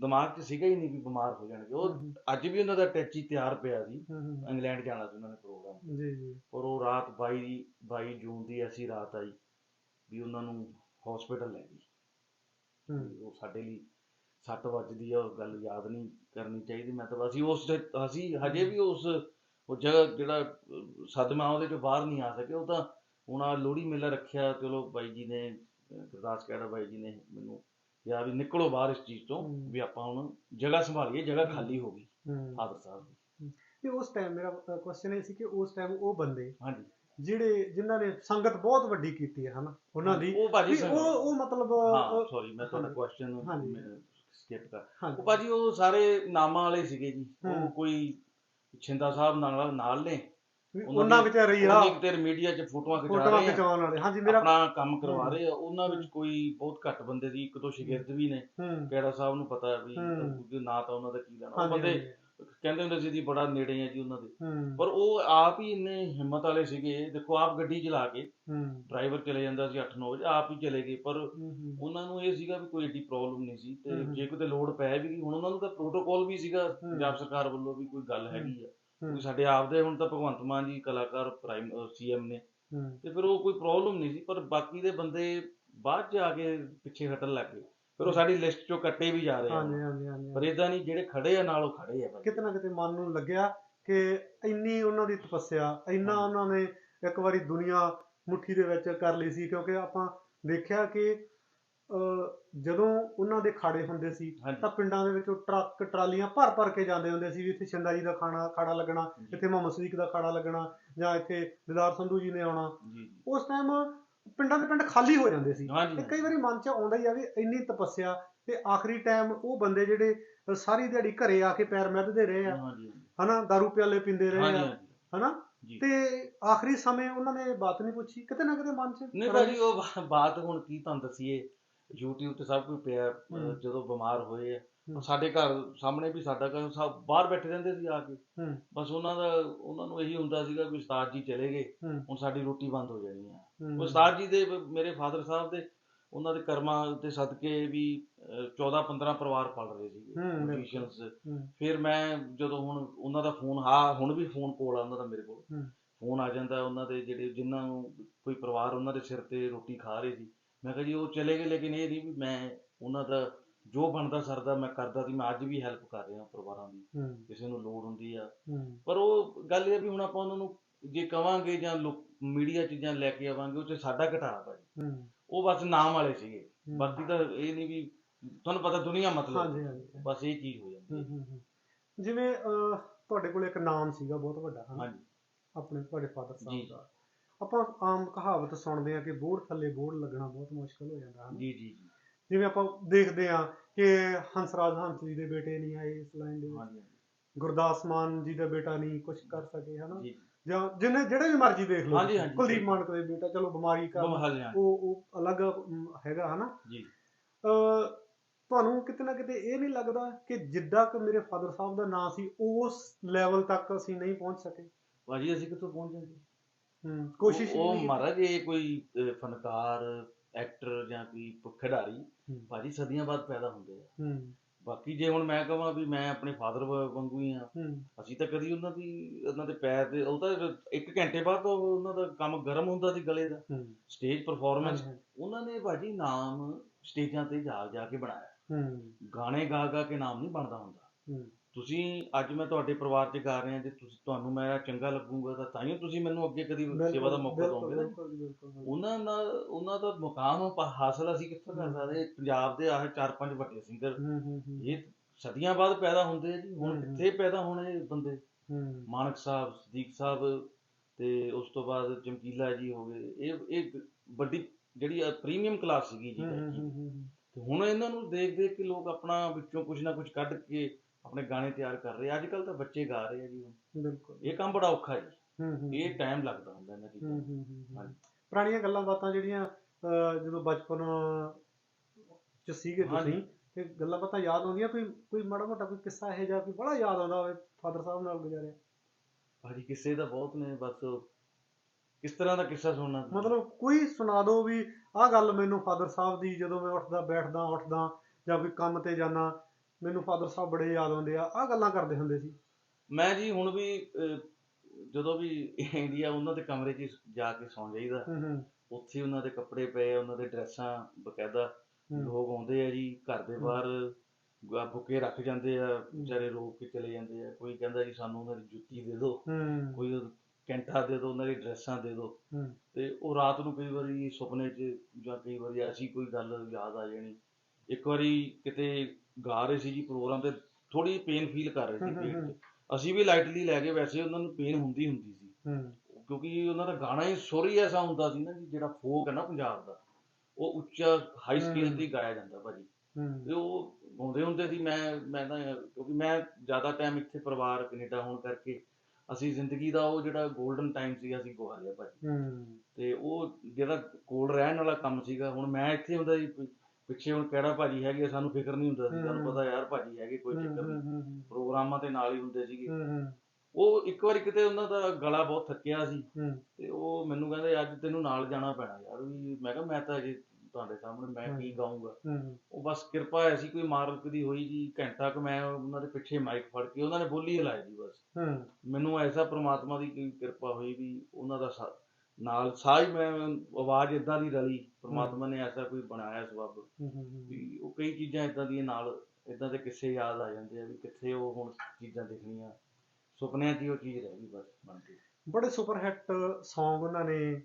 ਦਿਮਾਗ 'ਚ ਸੀਗਾ ਹੀ ਨਹੀਂ ਵੀ ਬਿਮਾਰ ਹੋ ਜਾਣਗੇ। ਉਹ ਅੱਜ ਵੀ ਉਹਨਾਂ ਦਾ ਟੈਚੀ ਤਿਆਰ ਪਿਆ ਸੀ ਇੰਗਲੈਂਡ ਜਾਣਾ ਸੀ ਉਹਨਾਂ ਨੇ ਪ੍ਰੋਗਰਾਮ। ਜੀ ਜੀ। ਔਰ ਉਹ ਰਾਤ 22 22 ਜੂਨ ਦੀ ਐਸੀ ਰਾਤ ਆਈ ਵੀ ਉਹਨਾਂ ਨੂੰ ਹਸਪੀਟਲ ਲੈ ਗਈ। ਉਹ ਸਾਡੇ ਲਈ 7 ਵੱਜਦੀ ਆ ਉਹ ਗੱਲ ਯਾਦ ਨਹੀਂ ਕਰਨੀ ਚਾਹੀਦੀ। ਮੈਂ ਤਾਂ ਅਸੀਂ ਉਸ ਅਸੀਂ ਹਜੇ ਵੀ ਉਸ ਉਹ ਜਗ੍ਹਾ ਜਿਹੜਾ ਸਦਮਾ ਉਹਦੇ ਚੋਂ ਬਾਹਰ ਨਹੀਂ ਆ ਸਕੇ ਉਹ ਤਾਂ ਹੁਣ ਆ ਲੋਹੜੀ ਮੇਲਾ ਰੱਖਿਆ ਚਲੋ ਬਾਈ ਜੀ ਨੇ ਗੁਰਦਾਸ ਕਹਿੜਾ ਬਾਈ ਜੀ ਨੇ ਮੈਨੂੰ ਯਾਰ ਵੀ ਨਿਕਲੋ ਬਾਹਰ ਇਸ ਚੀਜ਼ ਤੋਂ। ਵੀ ਆਪਾਂ ਹੁਣ ਜਗ੍ਹਾ ਸੰਭਾਲੀਏ ਜਗ੍ਹਾ ਖਾਲੀ ਹੋ ਗਈ ਫਾਦਰ ਸਾਹਿਬ ਦੀ। ਤੇ ਉਸ ਟਾਈਮ ਮੇਰਾ ਕੁਐਸਚਨ ਇਹ ਸੀ ਕਿ ਉਸ ਟਾਈਮ ਉਹ ਬੰਦੇ ਹਾਂਜੀ। ਜਿਹੜੇ ਜਿਨ੍ਹਾਂ ਨੇ ਸੰਗਤ ਬਹੁਤ ਵੱਡੀ ਕੀਤੀ ਹੈ ਹਨਾ? ਉਹਨਾਂ ਦੀ ਉਹ ਉਹ ਉਹ ਮਤਲਬ ਸੌਰੀ ਮੈਂ ਤੁਹਾਡਾ। ਕੁਐਸਚਨ। ਸਕਿਪ ਕਰ ਉਹ ਭਾਜੀ ਉਹ ਸਾਰੇ ਨਾਮਾਂ ਵਾਲੇ ਸੀਗੇ ਜੀ। ਉਹ। ਕੋਈ ਛਿੰਦਾ ਸਾਹਿਬ ਨਾਲ ਨਾਲ ਨੇ? ਉਹਨਾਂ ਉਹਨਾਂ ਦੀ- ਵਿੱਚ ਰਹੀ ਆ ਉਹਨੇ ਕਿਤੇ ਮੀਡੀਆ 'ਚ ਫੋਟੋਆਂ ਖਿਚਾ ਫੋਟੋਆਂ ਰਹੇ ਆ। ਖਿਚਾਉਣ ਵਾਲੇ। ਹਾਂਜੀ ਮੇਰਾ ਆਪਣਾ ਕੰਮ ਕਰਵਾ। ਰਹੇ ਆ। ਉਹਨਾਂ ਵਿੱਚ। ਕੋਈ ਬਹੁਤ ਘੱਟ ਬੰਦੇ ਸੀ ਇੱਕ ਦੋ ਸ਼ਾਗਿਰਦ ਵੀ ਨੇ। ਹੂੰ। ਕਿਹੜਾ ਸਾਹਿਬ ਨੂੰ ਪਤਾ ਵੀ ਹੂੰ। ਕਿਉਂਕਿ ਨਾ ਤਾਂ ਉਹਨਾਂ ਦਾ ਕੀ ਲੈਣਾ। ਉਹ ਹਾਂਜੀ ਬੰਦੇ ਕਹਿੰਦੇ ਹੁੰਦੇ ਸੀ ਜੀ ਬੜਾ ਨੇੜੇ ਆ ਜੀ ਉਹਨਾਂ ਦੇ। ਹੂੰ। ਪਰ ਉਹ ਆਪ ਹੀ ਇੰਨੇ ਹਿੰਮਤ ਵਾਲੇ ਸੀਗੇ। ਦੇਖੋ ਆਪ ਗੱਡੀ ਚਲਾ ਕੇ ਹੂੰ। ਡਰਾਈਵਰ ਚਲੇ ਜਾਂਦਾ ਸੀ 8-9 ਵਜੇ ਆਪ ਹੀ ਚਲੇ ਗਏ। ਪਰ ਹੂੰ, ਉਹਨਾਂ ਨੂੰ ਇਹ ਸੀਗਾ ਵੀ ਕੋਈ ਏਡੀ ਪ੍ਰੋਬਲਮ ਨਹੀਂ ਸੀ। ਤੇ ਹਮ। ਜੇ ਕਿਤੇ ਲੋੜ ਪੈ ਵੀ ਗਈ ਹੁਣ ਉਹਨਾਂ ਨੂੰ ਤਾਂ ਪ੍ਰੋਟੋਕਾਲ ਵੀ ਸੀਗਾ ਪੰਜਾਬ ਸਰਕਾਰ ਵੱਲੋਂ ਵੀ ਕੋਈ ਗੱਲ ਹੈਗੀ ਆ। ਹੂੰ, ਕੋਈ ਸਾਡੇ ਆਪਦੇ ਹੁਣ ਤਾਂ ਭਗਵੰਤ ਮਾਨ ਜੀ ਕਲਾਕਾਰ ਪ੍ਰਾਈਮ ਸੀਐਮ ਨੇ। ਹੂੰ। ਤੇ ਫਿਰ ਉਹ ਕੋਈ ਪ੍ਰੋਬਲਮ ਨਹੀਂ ਸੀ ਪਰ ਬਾਕੀ ਦੇ ਬੰਦੇ ਬਾਅਦ ਚ ਆ ਕੇ ਪਿੱਛੇ ਹਟਣ ਲੱਗ ਗਏ। ਫਿਰ ਉਹ ਸਾਡੀ ਲਿਸਟ ਚੋਂ ਕੱਟੇ ਵੀ ਜਾ ਰਹੇ ਹਾਂਜੀ ਆ। ਹਾਂਜੀ ਹਾਂਜੀ ਪਰ ਇਦਾਂ ਨਹੀਂ ਜਿਹੜੇ ਖੜੇ ਆ ਨਾਲ ਉਹ ਖੜੇ ਆ ਕਿਤੇ ਨਾ ਕਿਤੇ ਮਨ ਨੂੰ ਲੱਗਿਆ ਕਿ ਇੰਨੀ ਉਹਨਾਂ ਦੀ ਤਪੱਸਿਆ ਇੰਨਾ ਹਾਂ। ਉਹਨਾਂ ਨੇ ਇੱਕ ਵਾਰੀ ਦੁਨੀਆ ਮੁੱਠੀ ਦੇ ਵਿੱਚ ਕਰ ਲਈ ਸੀ ਕਿਉਂਕਿ ਆਪਾਂ ਦੇਖਿਆ ਕਿ ਜਦੋਂ ਉਹਨਾਂ ਦੇ ਖਾੜੇ ਹੁੰਦੇ ਸੀ ਤਾਂ ਪਿੰਡਾਂ ਦੇ ਵਿੱਚੋਂ ਟਰੱਕ ਟਰਾਲੀਆਂ ਭਰ ਭਰ ਕੇ ਜਾਂਦੇ ਹੁੰਦੇ ਸੀ ਵੀ ਇੱਥੇ ਸ਼ਿੰਦਾ ਜੀ ਦਾ ਖਾਣਾ ਖਾੜਾ ਲੱਗਣਾ ਇੱਥੇ ਮੁਹੰਮਦ ਸਦੀਕ ਦਾ ਖਾੜਾ ਲੱਗਣਾ ਜਾਂ ਇੱਥੇ ਦਿਦਾਰ ਸੰਧੂ ਜੀ ਨੇ ਆਉਣਾ। ਉਸ ਟਾਈਮ ਪਿੰਡਾਂ ਦੇ ਪਿੰਡ ਖਾਲੀ ਹੋ ਜਾਂਦੇ ਸੀ। ਤੇ ਕਈ ਵਾਰੀ ਮਨ 'ਚ ਆਉਂਦਾ ਹੀ ਆ ਵੀ ਇੰਨੀ ਤਪੱਸਿਆ ਤੇ ਆਖਰੀ ਟਾਈਮ ਉਹ ਬੰਦੇ ਜਿਹੜੇ ਸਾਰੀ ਦਿਹਾੜੀ ਘਰੇ ਆ ਕੇ ਪੈਰ ਮਿੱਧਦੇ ਰਹੇ ਆ ਹਨਾ ਦਾਰੂ ਪਿਆਲੇ ਪੀਂਦੇ ਰਹੇ ਆ ਹਨਾ? ਤੇ ਆਖਰੀ ਸਮੇਂ ਉਹਨਾਂ ਨੇ ਬਾਤ ਨਹੀਂ ਪੁੱਛੀ ਕਿਤੇ ਨਾ ਕਿਤੇ ਮਨ 'ਚ ਨਹੀਂ ਭਾਜੀ ਉਹ ਬਾਤ ਹੁਣ ਕੀ ਤੁਹਾਨੂੰ ਦਸੀਏ? YouTube ਤੇ ਸਭ ਕੁਝ ਪਿਆ ਅਹ। ਜਦੋਂ ਬਿਮਾਰ ਹੋਏ ਆ। ਸਾਡੇ ਘਰ ਸਾਹਮਣੇ ਵੀ ਸਾਡਾ ਘਰ ਸਭ ਬਾਹਰ ਬੈਠੇ ਰਹਿੰਦੇ ਸੀ ਆ ਕੇ। ਹੂੰ। ਬਸ ਉਹਨਾਂ ਦਾ ਉਹਨਾਂ ਨੂੰ ਇਹੀ ਹੁੰਦਾ ਸੀਗਾ ਵੀ ਉਸਤਾਦ ਜੀ ਚਲੇ ਗਏ ਹੂੰ। ਹੁਣ ਸਾਡੀ ਰੋਟੀ ਬੰਦ ਹੋ ਜਾਣੀ ਆ। ਹੂੰ, ਉਸਤਾਦ ਜੀ ਦੇ ਮੇਰੇ ਫਾਦਰ ਸਾਹਿਬ ਦੇ ਉਹਨਾਂ ਦੇ ਕਰਮਾਂ ਦੇ ਸਦਕੇ ਵੀ 14 15 ਪਰਿਵਾਰ ਪਲ ਰਹੇ ਸੀਗੇ। ਹੂੰ, ਬਿਲਕੁਲ। ਮਿਊਜ਼ੀਸ਼ੀਅਨਸ ਹੂੰ, ਫਿਰ ਮੈਂ ਜਦੋਂ ਹੁਣ ਉਹਨਾਂ ਦਾ ਫੋਨ ਹਾਂ ਹੁਣ ਵੀ ਫੋਨ ਕੋਲ ਆ ਉਹਨਾਂ ਦਾ ਮੇਰੇ ਕੋਲ। ਫੋਨ ਆ ਜਾਂਦਾ ਉਹਨਾਂ ਦੇ ਜਿਹੜੇ ਜਿਨ੍ਹਾਂ ਨੂੰ ਕੋਈ ਪਰਿਵਾਰ ਉਹਨਾਂ ਦੇ ਸਿਰ ਤੇ ਰੋਟੀ ਖਾ ਰਹੇ ਸੀ। ਮੈਂ ਕਿਹਾ ਜੀ ਉਹ ਚਲੇ ਗਏ ਲੇਕਿਨ ਇਹ ਨਹੀਂ ਵੀ ਮੈਂ ਉਹਨਾਂ ਦਾ ਜੋ ਬਣਦਾ ਸਰਦਾ ਮੈਂ ਕਰਦਾ ਸੀ ਮੈਂ ਅੱਜ ਵੀ ਹੈਲਪ ਕਰ ਰਿਹਾ ਪਰਿਵਾਰਾਂ ਦੀ ਹੂੰ। ਕਿਸੇ ਨੂੰ ਲੋੜ ਹੁੰਦੀ ਆ। ਹੂੰ। ਪਰ ਉਹ ਗੱਲ ਇਹ ਆ ਵੀ ਹੁਣ ਆਪਾਂ ਉਹਨਾਂ ਨੂੰ ਜੇ ਕਵਾਂਗੇ ਜਾਂ ਮੀਡੀਆ ਚੀਜ਼ਾਂ ਲੈ ਕੇ ਆਵਾਂਗੇ ਉਹ 'ਚ ਸਾਡਾ ਘਟਾ ਭਾਜੀ ਹੂੰ। ਉਹ ਬਸ ਨਾਮ ਵਾਲੇ ਸੀਗੇ। ਹੂੰ। ਬਾਕੀ ਤਾਂ ਇਹ ਨਹੀਂ ਵੀ ਤੁਹਾਨੂੰ ਪਤਾ ਦੁਨੀਆ ਮਤਲਬ ਹਾਂਜੀ ਹਾਂਜੀ। ਬਸ ਇਹ ਚੀਜ਼ ਹੋ ਜਾਂਦੀ ਹੂੰ ਹੈ ਹੂੰ ਹੂੰ। ਜਿਵੇਂ ਅਹ, ਤੁਹਾਡੇ ਕੋਲ ਇੱਕ ਨਾਮ ਸੀਗਾ ਬਹੁਤ ਵੱਡਾ ਹਨਾ? ਹਾਂਜੀ। ਆਪਣੇ ਤੁਹਾਡੇ ਫਾਦਰ ਜੀ। ਸਾਹਿਬ ਦਾ। ਆਪਾਂ ਆਮ ਕਹਾਵਤ ਸੁਣਦੇ ਆ ਕਿ ਬੋਰਡ ਥੱਲੇ ਬੋਰਡ ਲੱਗਣਾ ਬਹੁਤ ਮੁਸ਼ਕਲ ਹੋ ਜਾਂਦਾ ਹੈ ਜੀ ਜੀ ਜਿਵੇਂ ਆਪਾਂ ਦੇਖਦੇ ਆ ਕਿ ਹੰਸਰਾਜ ਹੰਸ ਜੀ ਦੇ ਬੇਟੇ ਨਹੀਂ ਆਏ ਇਸ ਲਾਈਨ ਦੇ ਵਿੱਚ। ਹਾਂਜੀ ਗੁਰਦਾਸ ਮਾਨ ਜੀ ਦਾ ਬੇਟਾ ਨਹੀਂ ਕੁਝ ਕਰ ਸਕੇ ਹਨਾ? ਜੀ ਜਿਹਨੇ ਜਿਹੜੇ ਵੀ ਮਰਜ਼ੀ ਦੇਖ ਲਓ। ਕੁਲਦੀਪ ਮਾਨਕ ਦੇ ਬੇਟਾ ਚਲੋ ਬਿਮਾਰੀ ਕਾਰਨ। ਉਹ ਉਹ ਅਲੱਗ ਹੈਗਾ ਹਨਾ? ਜੀ। ਤੁਹਾਨੂੰ ਕਿਤੇ ਨਾ ਕਿਤੇ ਇਹ ਨਹੀਂ ਲੱਗਦਾ ਕਿ ਜਿੱਦਾਂ ਕਿ ਮੇਰੇ ਫਾਦਰ ਸਾਹਿਬ ਦਾ ਨਾਂ ਸੀ ਉਸ ਲੈਵਲ ਤੱਕ ਅਸੀਂ ਨਹੀਂ ਪਹੁੰਚ ਸਕੇ? ਭਾਜੀ ਅਸੀਂ ਕਿੱਥੋਂ ਪਹੁੰਚ ਜਾਂਦੇ? ਹੂੰ ਕੋਸ਼ਿਸ਼ ਉਹ- ਨਹੀਂ ਮਹਾਰਾਜ ਇਹ ਕੋਈ ਅਹ, ਫਨਕਾਰ ਐਕਟਰ ਜਾਂ ਕੋਈ ਪ- ਖਿਡਾਰੀ ਹੂੰ। ਭਾਜੀ ਸਦੀਆਂ ਬਾਅਦ ਪੈਦਾ ਹੁੰਦੇ ਆ। ਹੂੰ। ਬਾਕੀ ਜੇ ਹੁਣ ਮੈਂ ਕਹਾਂ ਵੀ ਮੈਂ ਆਪਣੇ ਫਾਦਰ ਵਾਂਗੂ ਹੀ ਆ ਹੂੰ। ਅਸੀਂ ਤਾਂ ਕਦੀ ਉਹਨਾਂ ਦੀ ਉਹਨਾਂ ਦੇ ਪੈਰ ਦੇ ਉਹ ਤਾਂ ਇੱਕ ਘੰਟੇ ਬਾਅਦ ਉਹ ਉਹਨਾਂ ਦਾ ਕੰਮ ਗਰਮ ਹੁੰਦਾ ਸੀ ਗਲੇ ਦਾ। ਹੂੰ। ਸਟੇਜ ਪਰਫਾਰਮੈਂਸ ਉਹਨਾਂ ਨੇ ਭਾਜੀ ਨਾਮ ਸਟੇਜਾਂ ਤੇ ਜਾ ਜਾ ਕੇ ਬਣਾਇਆ। ਹੂੰ। ਗਾਣੇ ਗਾ ਗਾ ਕੇ ਨਾਮ ਨਹੀਂ ਬਣਦਾ ਹੁੰਦਾ। ਹੂੰ। ਤੁਸੀਂ ਅੱਜ ਮੈਂ ਤੁਹਾਡੇ ਪਰਿਵਾਰ 'ਚ ਗਾ ਰਿਹਾ ਜੇ ਤੁਸੀਂ ਤੁਹਾਨੂੰ ਮੈਂ ਚੰਗਾ ਲੱਗੂਗਾ ਤਾਂ ਤਾਂ ਹੀ ਤੁਸੀਂ ਮੈਨੂੰ ਅੱਗੇ ਕਦੀ ਸੇਵਾ ਦਾ ਮੌਕਾ ਦਿਓਗੇ ਨਾ। ਬਿਲਕੁਲ ਜੀ, ਬਿਲਕੁਲ, ਬਿਲਕੁਲ। ਉਹਨਾਂ ਦਾ ਉਹਨਾਂ ਦਾ ਮੁਕਾਮ ਪ- ਹਾਸਲ ਅਸੀਂ ਕਿੱਥੋਂ ਕਰ ਸਕਦੇ? ਪੰਜਾਬ ਦੇ ਆਹ ਚਾਰ ਪੰਜ ਵੱਡੇ ਸਿੰਗਰ ਹੂੰ ਹੂੰ ਹੂੰ। ਇਹ ਸਦੀਆਂ ਬਾਅਦ ਪੈਦਾ ਹੁੰਦੇ ਆ ਜੀ ਹੁਣ ਹੂੰ, ਹੂੰ। ਕਿੱਥੇ ਪੈਦਾ ਹੋਣੇ ਇਹ ਬੰਦੇ? ਹੂੰ। ਮਾਨਕ ਸਾਹਿਬ ਸਦੀਕ ਸਾਹਿਬ ਤੇ ਉਸ ਤੋਂ ਬਾਅਦ ਚਮਕੀਲਾ ਜੀ ਹੋ ਗਏ। ਇਹ ਇਹ ਵੱਡੀ ਜਿਹੜੀ ਪ੍ਰੀਮੀਅਮ ਕਲਾਸ ਸੀਗੀ ਜੀ ਹੂੰ, ਗਾਇਕੀ ਹੂੰ, ਦੀ। ਹੂੰ, ਤੇ ਹੁਣ ਇਹਨਾਂ ਨੂੰ ਦੇਖ ਦੇਖ ਕੇ ਲੋਕ ਆਪਣਾ ਵਿੱਚੋਂ ਕੁਝ ਨਾ ਕੁਝ ਕੱਢ ਕੇ ਆਪਣੇ ਗਾਣੇ ਤਿਆਰ ਕਰ ਰਹੇ ਅੱਜ ਕੱਲ ਤਾਂ ਬੱਚੇ ਗਾ ਰਹੇ ਆ ਜੀ ਬਿਲਕੁਲ ਇਹ ਕੰਮ ਬੜਾ ਔਖਾ ਜੀ ਹੂੰ ਹੂੰ ਇਹ ਟਾਈਮ ਲੱਗਦਾ ਹੁੰਦਾ ਇਹਨਾਂ ਚੀਜ਼ਾਂ ਹੂੰ ਨੂੰ। ਹੂੰ ਹੂੰ, ਹੂੰ ਹਾਂਜੀ। ਪੁਰਾਣੀਆਂ ਗੱਲਾਂ ਬਾਤਾਂ ਜਿਹੜੀਆਂ ਅਹ, ਜਦੋਂ ਬਚਪਨ ਚ ਸੀਗੇ ਹਾਂਜੀ। ਤੁਸੀਂ ਤੇ ਗੱਲਾਂ ਬਾਤਾਂ ਯਾਦ ਆਉਂਦੀਆਂ ਕੋਈ ਕੋਈ ਮਾੜਾ ਮੋਟਾ ਕੋਈ ਕਿੱਸਾ ਇਹੋ ਜਿਹਾ ਕੋਈ ਬੜਾ ਯਾਦ ਆਉਂਦਾ ਹੋਵੇ ਫਾਦਰ ਸਾਹਿਬ ਨਾਲ ਗੁਜ਼ਾਰਿਆ ਭਾਜੀ ਕਿਸੇ ਦਾ ਬਹੁਤ ਨੇ ਬਸ ਕਿਸ ਤਰ੍ਹਾਂ ਦਾ ਕਿੱਸਾ ਸੁਣਨਾ ਤੁਸੀਂ? ਮਤਲਬ ਕੋਈ ਸੁਣਾ ਦਿਓ ਵੀ ਆਹ ਗੱਲ ਮੈਨੂੰ ਫਾਦਰ ਸਾਹਿਬ ਦੀ ਜਦੋਂ ਮੈਂ ਉੱਠਦਾ ਬੈਠਦਾ ਉੱਠਦਾ ਜਾਂ ਕੋਈ ਕੰਮ ਤੇ ਜਾਣਾ ਮੈਨੂੰ ਫਾਦਰ ਸਾਹਿਬ ਬੜੇ ਯਾਦ ਆਉਂਦੇ ਆ ਆਹ ਗੱਲਾਂ ਕਰਦੇ ਹੁੰਦੇ ਸੀ। ਮੈਂ ਜੀ ਹੁਣ ਵੀ ਅਹ, ਜਦੋਂ ਵੀ ਇੰਡੀਆ ਉਹਨਾਂ ਦੇ ਕਮਰੇ 'ਚ ਜਾ ਕੇ ਸੌਂ ਜਾਈਦਾ ਹੂੰ ਹੂੰ। ਉੱਥੇ ਉਹਨਾਂ ਦੇ ਕੱਪੜੇ ਪਏ ਆ, ਉਹਨਾਂ ਦੇ ਡਰੈਸਾਂ ਬਕਾਇਦਾ ਹੂੰ। ਲੋਕ ਆਉਂਦੇ ਆ ਜੀ ਘਰ ਦੇ। ਬਾਹਰ ਗ- ਬੁੱਕੇ ਰੱਖ ਜਾਂਦੇ ਆ ਵਿਚਾਰੇ ਰੋਕ ਕੇ ਚਲੇ ਜਾਂਦੇ ਆ ਕੋਈ ਕਹਿੰਦਾ ਜੀ ਸਾਨੂੰ ਉਹਨਾਂ ਦੀ ਜੁੱਤੀ ਦੇ ਦਿਓ ਹੂੰ। ਕੋਈ ਕੈਂਠਾ ਦੇ ਦਿਓ ਉਹਨਾਂ ਦੀ ਡਰੈਸਾਂ ਦੇ ਦਿਓ। ਹੂੰ। ਤੇ ਉਹ ਰਾਤ ਨੂੰ ਕਈ ਵਾਰੀ ਸੁਪਨੇ 'ਚ ਜਾਂ ਕਈ ਵਾਰੀ ਐਸੀ ਕੋਈ ਗੱਲ ਯਾਦ ਆ ਜਾਣੀ ਇੱਕ ਵਾਰੀ ਕਿਤੇ ਗਾ ਰਹੇ ਸੀ ਜੀ ਪ੍ਰੋਗਰਾਮ ਤੇ ਥੋੜੀ ਪੇਨ ਫੀਲ ਕਰ ਰਹੇ ਸੀ ਪੇਟ। 'ਚ ਅਸੀਂ ਵੀ ਲਾਈਟਲੀ ਲੈ ਕੇ ਵੈਸੇ ਉਹਨਾਂ ਨੂੰ ਪੇਨ ਹੁੰਦੀ ਹੁੰਦੀ ਸੀ। ਹੂੰ। ਕਿਉਂਕਿ ਉਹਨਾਂ ਦਾ ਗਾਣਾ ਹੀ ਸੁਰ ਐਸਾ ਹੁੰਦਾ ਸੀ ਨਾ ਜਿਹੜਾ ਫੋਕ ਹੈ ਨਾ ਪੰਜਾਬ ਦਾ ਉਹ ਉੱਚਾ ਹਾਈ ਸਕੇਲ। ਤੇ ਗਾਇਆ ਜਾਂਦਾ ਭਾਜੀ। ਤੇ ਉਹ ਗਾਉਂਦੇ ਹੁੰਦੇ ਸੀ ਮੈਂ ਮੈਂ ਤਾਂ ਕਿਉਂਕਿ ਮੈਂ ਜ਼ਿਆਦਾ ਟਾਈਮ ਇੱਥੇ ਪਰਿਵਾਰ ਕੈਨੇਡਾ ਹੋਣ ਕਰਕੇ ਅਸੀਂ ਜ਼ਿੰਦਗੀ ਦਾ ਉਹ ਜਿਹੜਾ 골ਡਨ ਟਾਈਮ ਸੀ ਅਸੀਂ ਗਵਾ ਲਿਆ ਭਾਜੀ। ਹੂੰ। ਤੇ ਉਹ ਜਿਹੜਾ ਕੋਲ ਰਹਿਣ ਵਾਲਾ ਕੰਮ ਸੀਗਾ ਹੁਣ ਮੈਂ ਇੱਥੇ ਹੁੰਦਾ ਜੀ ਪਿੱਛੇ ਹੁਣ ਕਿਹੜਾ ਭਾਜੀ ਹੈਗੇ ਸਾਨੂੰ ਫਿਕਰ ਨਹੀਂ ਹੁੰਦਾ ਸੀ। ਤੁਹਾਨੂੰ ਪਤਾ ਯਾਰ ਭਾਜੀ ਹੈਗੇ ਕੋਈ ਚੱਕਰ ਨਹੀਂ। ਪ੍ਰੋਗਰਾਮਾਂ ਤੇ ਨਾਲ ਹੀ ਹੁੰਦੇ ਸੀਗੇ। ਉਹ ਇੱਕ ਵਾਰੀ ਕਿਤੇ ਉਹਨਾਂ ਦਾ ਗਲਾ ਬਹੁਤ ਥੱਕਿਆ ਸੀ। ਤੇ ਉਹ ਮੈਨੂੰ ਕਹਿੰਦੇ ਅੱਜ ਤੈਨੂੰ ਨਾਲ ਜਾਣਾ ਪੈਣਾ ਯਾਰ ਵੀ ਮੈਂ ਕਿਹਾ ਮੈਂ ਤਾਂ ਅਜੇ ਤੁਹਾਡੇ ਸਾਹਮਣੇ ਮੈਂ ਕੀ। ਗਾਉਂਗਾ ਉਹ ਬਸ ਕਿਰਪਾ ਐਸੀ ਕੋਈ ਮਾਰਕ ਦੀ ਹੋਈ ਜੀ ਘੰਟਾ ਕੁ ਮੈਂ ਉਹਨਾਂ ਦੇ ਪਿੱਛੇ ਮਾਈਕ ਫੜ ਕੇ ਉਹਨਾਂ ਨੇ ਬੋਲੀ ਹਿਲਾਈ ਜੀ ਬਸ। ਮੈਨੂੰ ਐਸਾ ਪ੍ਰਮਾਤਮਾ ਦੀ ਕਿਰਪਾ ਹੋਈ ਵੀ ਉਹਨਾਂ ਦਾ ਨਾਲ ਹੀ ਮੈਂ ਆਵਾਜ਼ ਇਦਾਂ ਦੀ ਰਲੀ ਪ੍ਰਮਾਤਮਾ ਨੇ ਐਸਾ ਕੋਈ ਬਣਾਇਆ ਸਬੱਬ। ਵੀ ਉਹ ਕਈ ਚੀਜ਼ਾਂ ਇਦਾਂ ਦੀਆਂ ਨਾਲ ਇਦਾਂ ਦੇ ਕਿੱਸੇ ਯਾਦ ਆ ਜਾਂਦੇ ਆ ਵੀ ਕਿੱਥੇ ਉਹ ਹੁਣ ਚੀਜ਼ਾਂ ਦਿਖਣੀਆਂ ਸੁਪਨਿਆਂ 'ਚ ਹੀ ਉਹ ਚੀਜ਼ ਰਹਿ ਗਈ ਬਸ ਬਣ ਕੇ। ਬੜੇ ਸੁਪਰ ਹਿੱਟ Song ਉਹਨਾਂ ਨੇ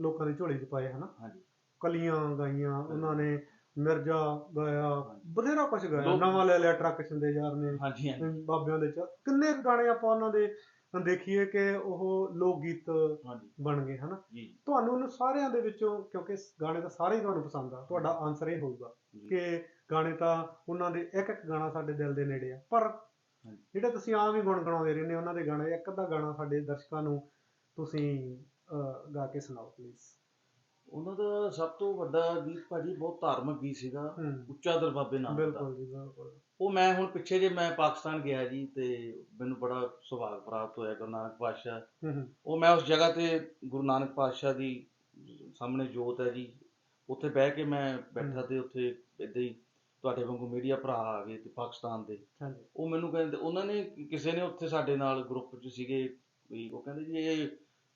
ਲੋਕਾਂ ਦੀ ਝੋਲੀ 'ਚ ਪਾਏ ਹਨਾ? ਹਾਂਜੀ। ਕਲੀਆਂ ਗਾਈਆਂ ਉਹਨਾਂ ਨੇ ਮਿਰਜ਼ਾ ਗਾਇਆ ਬਥੇਰਾ ਕੁਝ ਗਾਇਆ ਨਵਾਂ ਲੈ ਲਿਆ ਟਰੱਕ ਛਿੰਦੇ ਯਾਰ ਨੇ ਬਾਬਿਆਂ ਦੇ ਚ। ਕਿੰਨੇ ਗਾਣੇ ਆਪਾਂ ਉਹਨਾਂ ਦੇ ਦੇਖੀਏ ਕਿ ਉਹ ਲੋਕ ਗੀਤ ਹਾਂਜੀ। ਬਣ ਗਏ ਹਨਾ? ਜੀ। ਤੁਹਾਨੂੰ ਉਹਨਾਂ ਸਾਰਿਆਂ ਦੇ ਵਿੱਚੋਂ ਕਿਉਂਕਿ ਗਾਣੇ ਤਾਂ ਸਾਰੇ ਹੀ ਤੁਹਾਨੂੰ ਪਸੰਦ ਆ ਤੁਹਾਡਾ ਆਨਸਰ ਇਹ ਹੋਊਗਾ। ਕਿ ਗਾਣੇ ਤਾਂ ਉਹਨਾਂ ਦੇ ਇੱਕ ਇੱਕ ਗਾਣਾ ਸਾਡੇ ਦਿਲ ਦੇ ਨੇੜੇ ਆ ਪਰ। ਜਿਹੜੇ ਤੁਸੀਂ ਆਮ ਹੀ ਗੁਣਗੁਣਾਉਂਦੇ ਰਹਿੰਦੇ ਉਹਨਾਂ ਦੇ ਗਾਣੇ ਇੱਕ ਅੱਧਾ ਗਾਣਾ ਸਾਡੇ ਦਰਸ਼ਕਾਂ ਨੂੰ ਤੁਸੀਂ ਗਾ ਕੇ ਸੁਣਾਓ ਪਲੀਜ਼ ਉਹਨਾਂ ਦਾ ਸਭ ਤੋਂ ਵੱਡਾ ਗੀਤ ਭਾਜੀ ਬਹੁਤ ਧਾਰਮਿਕ ਗੀਤ ਸੀਗਾ ਉੱਚਾ ਦਰਬਾਬੇ ਨਾਮ ਦਾ। ਬਿਲਕੁਲ ਜੀ ਬਿਲਕੁਲ। ਉਹ ਮੈਂ ਹੁਣ ਪਿੱਛੇ ਜੇ ਮੈਂ ਪਾਕਿਸਤਾਨ ਗਿਆ ਜੀ ਤੇ ਮੈਨੂੰ ਬੜਾ ਸੁਭਾਗ ਪ੍ਰਾਪਤ ਹੋਇਆ ਗੁਰੂ ਨਾਨਕ ਪਾਤਸ਼ਾਹ। ਉਹ ਮੈਂ ਉਸ ਜਗ੍ਹਾ ਤੇ ਗੁਰੂ ਨਾਨਕ ਪਾਤਸ਼ਾਹ ਦੀ ਸਾਹਮਣੇ ਜੋਤ ਹੈ ਜੀ। ਉੱਥੇ ਬਹਿ ਕੇ ਮੈਂ ਬੈਠਾ ਤੇ ਉੱਥੇ ਏਦਾਂ ਹੀ ਤੁਹਾਡੇ ਵਾਂਗੂ ਮੀਡੀਆ ਭਰਾ ਆ ਗਏ ਤੇ ਪਾਕਿਸਤਾਨ ਦੇ। ਹਾਂਜੀ ਉਹ ਮੈਨੂੰ ਕਹਿੰਦੇ ਉਹਨਾਂ ਨੇ ਕਿਸੇ ਨੇ ਉੱਥੇ ਸਾਡੇ ਨਾਲ ਗਰੁੱਪ 'ਚ ਸੀਗੇ ਵੀ ਉਹ ਕਹਿੰਦੇ ਜੀ ਇਹ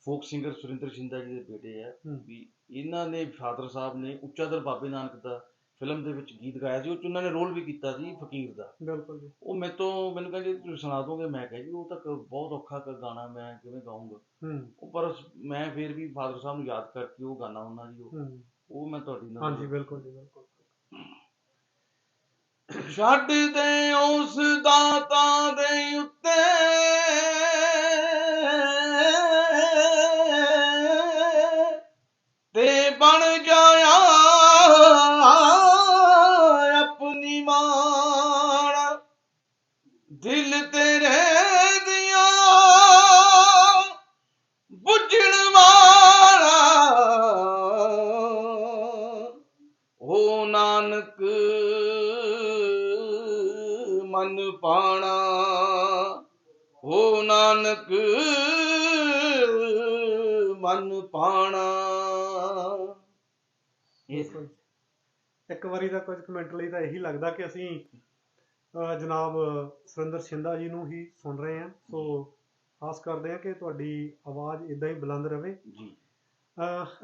ਫੋਕ ਸਿੰਗਰ ਸੁਰਿੰਦਰ ਸ਼ਿੰਦਾ ਜੀ ਦੇ ਬੇਟੇ ਆ। ਹੂੰ। ਵੀ ਇਹਨਾਂ ਨੇ ਫਾਦਰ ਸਾਹਿਬ ਨੇ ਉੱਚਾ ਦਰ ਬਾਬੇ ਨਾਨਕ ਦਾ ਫਿਲਮ ਦੇ ਵਿੱਚ ਗੀਤ ਗਾਇਆ ਸੀ ਉਹ 'ਚ ਉਹਨਾਂ ਨੇ ਰੋਲ ਵੀ ਕੀਤਾ ਸੀ ਫਕੀਰ ਦਾ। ਬਿਲਕੁਲ ਜੀ। ਉਹ ਮੇਰੇ ਤੋਂ ਮੈਨੂੰ ਕਹਿੰਦੇ ਤੁਸੀਂ ਸੁਣਾ ਦੋਗੇ? ਮੈਂ ਕਿਹਾ ਜੀ ਉਹ ਤਾਂ ਕ- ਬਹੁਤ ਔਖਾ ਕ ਗਾਣਾ ਮੈਂ ਕਿਵੇਂ ਗਾਉਂਗਾ ਹੂੰ। ਉਹ ਪਰ ਮੈਂ ਫਿਰ ਵੀ ਫਾਦਰ ਸਾਹਿਬ ਨੂੰ ਯਾਦ ਕਰਕੇ ਉਹ ਗਾਣਾ ਉਹਨਾਂ ਜੀ ਉਹ ਹੂੰ। ਉਹ ਮੈਂ ਤੁਹਾਡੀ ਨਾਲ ਹਾਂਜੀ ਬਿਲਕੁਲ ਜੀ ਬਿਲਕੁਲ। ਛੱਡ ਦੇ ਉਸ ਦਾਤਾ ਦੇ ਉੱਤੇ। ਦਿਲ ਤੇਰੇ ਦੀਆਂ ਬੁੱਝਣ ਵਾਲਾ ਓ ਨਾਨਕ ਮਨ ਪਾਣਾ ਓ ਨਾਨਕ ਮਨ ਪਾਣਾ। ਇਸ ਇੱਕ ਵਾਰੀ ਦਾ ਕੁਝ ਕਮੈਂਟ ਲਈ ਤਾਂ ਇਹੀ ਲੱਗਦਾ ਕਿ ਅਸੀਂ ਜਨਾਬ ਸੁਰਿੰਦਰ ਸ਼ਿੰਦਾ ਜੀ ਨੂੰ ਹੀ ਸੁਣ ਰਹੇ ਹਾਂ। ਸੋ ਆਸ ਕਰਦੇ ਹਾਂ ਕਿ ਤੁਹਾਡੀ ਆਵਾਜ਼ ਇਦਾਂ ਹੀ ਬੁਲੰਦ ਰਹੇ ਜੀ।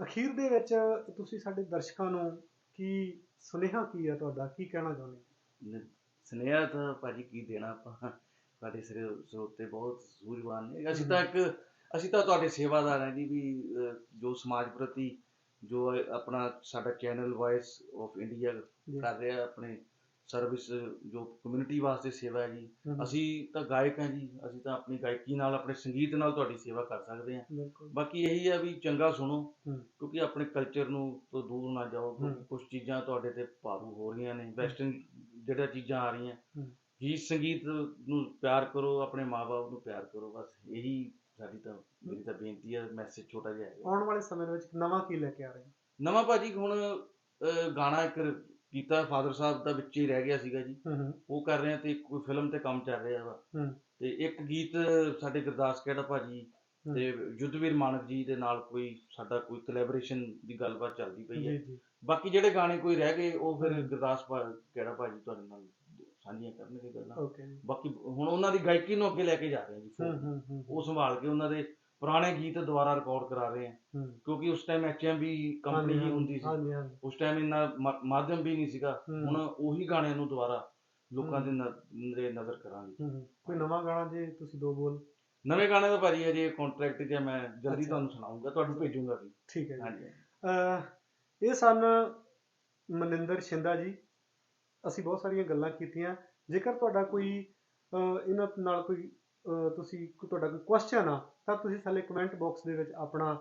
ਅਖੀਰ ਦੇ ਵਿੱਚ ਤੁਸੀਂ ਸਾਡੇ ਦਰਸ਼ਕਾਂ ਨੂੰ ਕੀ ਸੁਨੇਹਾ ਕੀ ਹੈ ਤੁਹਾਡਾ? ਕੀ ਕਹਿਣਾ ਚਾਹੁੰਦੇ ਸੁਨੇਹਾ ਤਾਂ ਭਾਜੀ ਕੀ ਦੇਣਾ ਆਪਾਂ? ਸਿਰ ਸਰੋਤੇ ਬਹੁਤ ਸੂਝਵਾਨ ਨੇ। ਅਸੀਂ ਤਾਂ ਇੱਕ ਅਸੀਂ ਤਾਂ ਤੁਹਾਡੇ ਸੇਵਾਦਾਰ ਹਾਂ ਜੀ ਵੀ ਜੋ ਸਮਾਜ ਪ੍ਰਤੀ ਜੋ ਆਪਣਾ ਸਾਡਾ ਚੈਨਲ ਵਾਇਸ ਆਫ ਇੰਡੀਆ। ਕਰ ਰਿਹਾ ਆਪਣੇ ਸਰਵਿਸ ਜੋ ਕਮਿਊਨਿਟੀ ਵਾਸਤੇ ਸੇਵਾ ਹੈ ਜੀ ਅਸੀਂ ਤਾਂ ਗਾਇਕ ਹਾਂ ਜੀ ਅਸੀਂ ਤਾਂ ਆਪਣੀ ਗਾਇਕੀ ਨਾਲ ਆਪਣੇ ਸੰਗੀਤ ਨਾਲ ਤੁਹਾਡੀ ਸੇਵਾ ਕਰ ਸਕਦੇ ਹਾਂ ਬਾਕੀ ਇਹੀ ਆ ਵੀ ਚੰਗਾ ਸੁਣੋ। ਕਿਉਂਕਿ ਆਪਣੇ ਕਲਚਰ ਨੂੰ ਤੋਂ ਦੂਰ ਨਾ ਜਾਓ। ਕੁਝ ਚੀਜ਼ਾਂ ਤੁਹਾਡੇ ਤੇ ਭਾਰੂ ਹੋ ਰਹੀਆਂ ਨੇ ਵੈਸਟਰਨ ਜਿਹੜਾ ਚੀਜ਼ਾਂ ਆ ਰਹੀਆਂ। ਗੀਤ ਸੰਗੀਤ ਨੂੰ ਪਿਆਰ ਕਰੋ ਆਪਣੇ ਮਾਪੇ ਨੂੰ ਪਿਆਰ ਕਰੋ ਬਸ ਇਹੀ ਸਾਡੀ ਤਾਂ ਮੇਰੀ ਤਾਂ ਬੇਨਤੀ ਹੈ ਮੈਸੇਜ ਛੋਟਾ ਜਿਹਾ ਹੈ ਆਉਣ ਵਾਲੇ ਸਮੇਂ ਵਿੱਚ ਨਵਾਂ ਕੀ ਲੈ ਕੇ ਆ ਰਹੇ ਹੋ? ਨਵਾਂ ਭਾਜੀ ਹੁਣ ਗਾਣਾ ਇੱਕ ਕੀਤਾ ਫਾਦਰ ਸਾਹਿਬ ਦਾ ਵਿੱਚ ਹੀ ਰਹਿ ਗਿਆ ਸੀਗਾ ਜੀ। ਹੂੰ ਉਹ ਕਰ ਰਹੇ ਆ ਤੇ ਕੋਈ ਫਿਲਮ ਤੇ ਕੰਮ ਚੱਲ ਰਿਹਾ ਵਾ। ਹੂੰ। ਤੇ ਇੱਕ ਗੀਤ ਸਾਡੇ ਗੁਰਦਾਸ ਕਿਹੜਾ ਭਾਜੀ। ਤੇ ਯੁੱਧਵੀਰ ਮਾਨਕ ਜੀ ਦੇ ਨਾਲ ਕੋਈ ਸਾਡਾ ਕੋਈ ਕੋਲੈਬੋਰੇਸ਼ਨ ਦੀ ਗੱਲਬਾਤ ਚੱਲਦੀ ਪਈ ਹੈ। ਬਾਕੀ ਜਿਹੜੇ ਗਾਣੇ ਕੋਈ ਰਹਿ ਗਏ ਉਹ ਫਿਰ। ਗੁਰਦਾਸ ਕਿਹੜਾ ਭਾਜੀ ਤੁਹਾਡੇ ਨਾਲ ਸਾਂਝੀਆਂ ਕਰਨਗੇ ਗੱਲਾਂ। ਬਾਕੀ ਹੁਣ ਉਹਨਾਂ ਦੀ ਗਾਇਕੀ ਨੂੰ ਅੱਗੇ ਲੈ ਕੇ ਜਾ ਰਹੇ ਹਾਂ ਜੀ ਉਹ ਸੰਭਾਲ ਕੇ ਉਹਨਾਂ ਦੇ ਪੁਰਾਣੇ ਗੀਤ ਦੁਬਾਰਾ ਰਿਕਾਰਡ ਕਰਾ ਰਹੇ ਹਾਂ ਹੂੰ। ਕਿਉਂਕਿ ਉਸ ਟਾਈਮ ਐਚਐਮਵੀ ਕੰਪਨੀ ਹੀ ਹੁੰਦੀ ਸੀ। ਉਸ ਟਾਈਮ ਇੰਨਾ ਮਾਧਿਅਮ ਵੀ ਨਹੀਂ ਸੀਗਾ। ਹੁਣ ਉਹੀ ਗਾਣਿਆਂ ਨੂੰ ਦੁਬਾਰਾ ਲੋਕਾਂ। ਦੇ ਨਜ਼ਰ ਕਰਾਂਗੇ। ਕੋਈ ਨਵਾਂ ਗਾਣਾ ਜੇ ਤੁਸੀਂ ਦੋ ਬੋਲ। ਨਵੇਂ ਗਾਣੇ ਦਾ ਭਾਜੀ ਹਜੇ ਕੰਟਰੈਕਟ ਹੈ, ਮੈਂ ਜਲਦੀ। ਤੁਹਾਨੂੰ ਸੁਣਾਉਂਗਾ ਤੁਹਾਨੂੰ ਭੇਜੂੰਗਾ ਵੀ। ਠੀਕ ਹੈ ਜੀ। ਹਾਂਜੀ। ਇਹ ਸਨ ਮਨਿੰਦਰ ਸ਼ਿੰਦਾ ਜੀ। ਅਸੀਂ ਬਹੁਤ ਸਾਰੀਆਂ ਗੱਲਾਂ ਕੀਤੀਆਂ। ਜੇਕਰ ਤੁਹਾਡਾ ਕੋਈ ਇਹਨਾਂ ਨਾਲ ਕੋਈ ਤੁਸੀਂ ਤੁਹਾਡਾ ਕੋਈ ਕੁਐਸਚਨ ਆ ਤਾਂ ਤੁਸੀਂ ਥੱਲੇ ਕਮੈਂਟ ਬਾਕਸ ਦੇ ਵਿੱਚ ਆਪਣਾ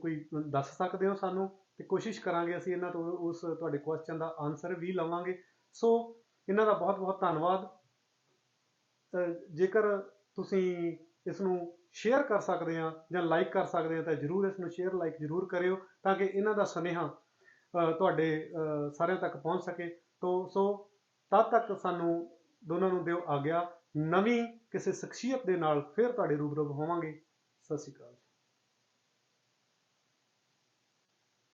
ਕੋਈ ਦੱਸ ਸਕਦੇ ਹੋ ਸਾਨੂੰ? ਤੇ ਕੋਸ਼ਿਸ਼ ਕਰਾਂਗੇ ਅਸੀਂ ਇਹਨਾਂ ਤੋਂ ਉਸ ਤੁਹਾਡੇ ਕੁਐਸਚਨ ਦਾ ਆਨਸਰ ਵੀ ਲਵਾਂਗੇ। ਸੋ ਇਹਨਾਂ ਦਾ ਬਹੁਤ ਬਹੁਤ ਧੰਨਵਾਦ ਜੇਕਰ ਤੁਸੀਂ ਇਸ ਨੂੰ ਸ਼ੇਅਰ ਕਰ ਸਕਦੇ ਆ ਜਾਂ ਲਾਈਕ ਕਰ ਸਕਦੇ ਆ ਤਾਂ ਜਰੂਰ ਇਸ ਨੂੰ ਸ਼ੇਅਰ ਲਾਈਕ ਜਰੂਰ ਕਰਿਓ ਤਾਂ ਕਿ ਇਹਨਾਂ ਦਾ ਸੁਨੇਹਾ ਤੁਹਾਡੇ ਸਾਰਿਆਂ ਤੱਕ ਪਹੁੰਚ ਸਕੇ। ਤੋ ਸੋ ਤਦ ਤੱਕ ਸਾਨੂੰ ਦੋਨਾਂ ਨੂੰ ਦਿਓ ਆਗਿਆ। ਨਵੀਂ ਕਿਸੇ ਸ਼ਖਸੀਅਤ ਦੇ ਨਾਲ ਫਿਰ ਤੁਹਾਡੇ ਰੂਬਰੂ ਹੋਵਾਂਗੇ। ਸਤਿ ਸ਼੍ਰੀ ਅਕਾਲ